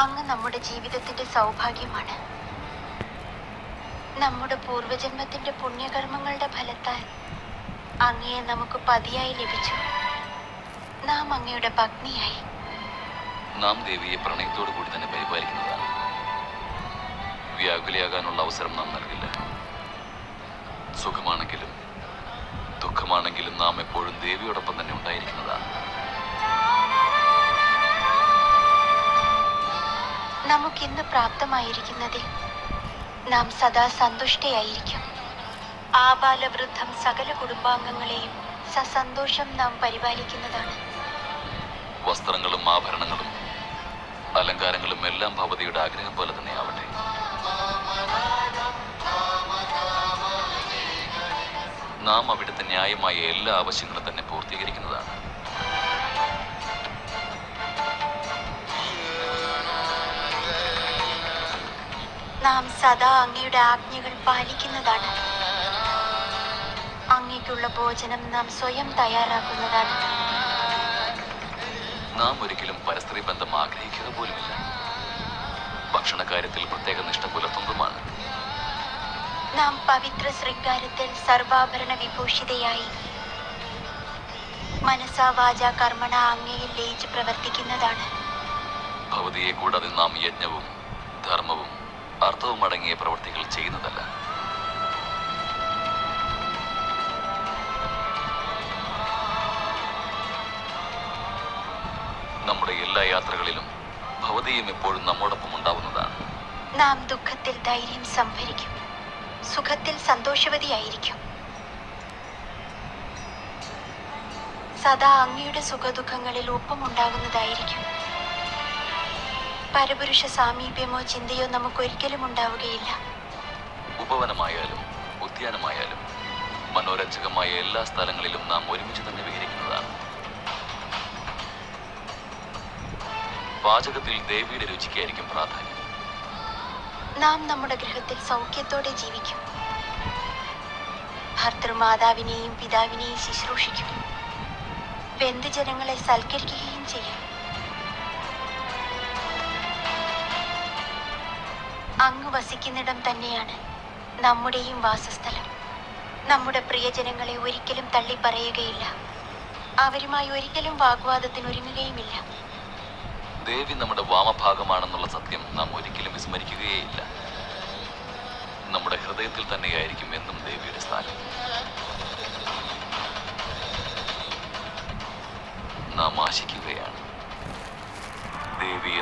അങ്ങ് നമ്മുടെ ജീവിതത്തിന്റെ സൗഭാഗ്യമാണ്. നമ്മുടെ പൂർവജന്മത്തിന്റെ പുണ്യകർമ്മങ്ങളുടെ ഫലത്താൽ അങ്ങയെ നമുക്ക് പതിയായി ലഭിച്ചു. നാം അങ്ങയുടെ പത്നിയായി നാം ദേവിയെ പ്രണയത്തോടു കൂടി തന്നെ പരിപാലിക്കുന്നതാണ്. വ്യാകുലയാകാനുള്ള അവസരം നാം നൽകില്ല. സുഖമാണെങ്കിലും ദുഃഖമാണെങ്കിലും നാം എപ്പോഴും ദേവിയോടൊപ്പം തന്നെ ഉണ്ടായിരിക്കുന്നതാണ്. നമുക്കിന്ന് പ്രാപ്തമായിരിക്കുന്നതിൽ നാം സദാ സന്തുഷ്ടയായിരിക്കും. ആബാലവൃദ്ധം സകല കുടുംബാംഗങ്ങളെയും സസന്തോഷം നാം പരിപാലിക്കുന്നതാണ്. വസ്ത്രങ്ങളും ആഭരണങ്ങളും അലങ്കാരങ്ങളും എല്ലാം ഭവതിയുടെ ആഗ്രഹം പോലെ തന്നെ ആവട്ടെ. നാം അവിടുത്തെ ന്യായമായ എല്ലാ ആവശ്യങ്ങളും തന്നെ പൂർത്തീകരിക്കുന്നതാണ്. നാം സദാ അങ്ങയുടെ ആജ്ഞകൾ പാലിക്കുന്നതാണ്. അങ്ങയ്ക്കുള്ള ഭോജനം നാം സ്വയം തയ്യാറാക്കുന്നതാണ്. നാം ഒരിക്കലും പരസ്ത്രീ ബന്ധം ആഗ്രഹിക്കുക പോലുമില്ല. ഭക്ഷണകാര്യത്തിൽ പ്രത്യേക നിഷ്ഠ പുലർത്തുന്നതുമാണ്. നാം പവിത്ര ശൃംഗാരത്തിൽ സർവാഭരണ വിഭൂഷിതയായി. മനസാ വാച കർമ്മണ അങ്ങയിൽ ലയിച്ച് പ്രവർത്തിക്കുന്നതാണ്. ഭവതിയെ കൂടാതെ നാം യജ്ഞവും ധർമ്മവും അർത്ഥവും അടങ്ങിയ പ്രവൃത്തികൾ ചെയ്യുന്നതല്ല. നമ്മുടെ എല്ലാ യാത്രകളിലും ഭവതിയും എപ്പോഴും നമ്മോടൊപ്പം ഉണ്ടാവുന്നതാണ്. നാം ദുഃഖത്തിൽ ധൈര്യം സംഭരിക്കും. സുഖത്തിൽ സന്തോഷവതിയായിരിക്കും. സദാ അങ്ങയുടെ സുഖദുഃഖങ്ങളിൽ ഒപ്പമുണ്ടാകുന്നതായിരിക്കും പരപുരുഷ സാമീപ്യമോ ചിന്തയോ നമുക്ക് ഒരിക്കലും ഉണ്ടാവുകയില്ല. ഉപവനമായാലും ഉദ്യാനമായാലും മനോരഞ്ജകമായ എല്ലാ സ്ഥലങ്ങളിലും നാം ഒരുമിച്ച് തന്നെ വിഹരിക്കുന്നതാണ്. പാചകത്തിൽ ദേവിയുടെ രുചിക്കായിരിക്കും പ്രാധാന്യം. നാം നമ്മുടെ ഗൃഹത്തിൽ സൗഖ്യത്തോടെ ജീവിക്കും. ഭർത്തൃമാതാവിനെയും പിതാവിനെയും ശുശ്രൂഷിക്കും. ബന്ധുജനങ്ങളെ സൽക്കരിക്കുകയും ചെയ്യും. അങ്ങ് വസിക്കുന്നിടം തന്നെയാണ് നമ്മുടെയും വാസസ്ഥലം. നമ്മുടെ പ്രിയജനങ്ങളെ ഒരിക്കലും തള്ളിപ്പറയുകയില്ല. അവരുമായി ഒരിക്കലും വാഗ്വാദത്തിന് ഒരുങ്ങുകയുമില്ല. ദേവി നമ്മുടെ വാമഭാഗമാണെന്നുള്ള സത്യം നാം ഒരിക്കലും വിസ്മരിക്കുകയേയില്ല. നമ്മുടെ ഹൃദയത്തിൽ തന്നെയായിരിക്കും എന്നും ദേവിയുടെ സ്ഥാനം. നാം ആശിക്കുകയാണ് ദേവി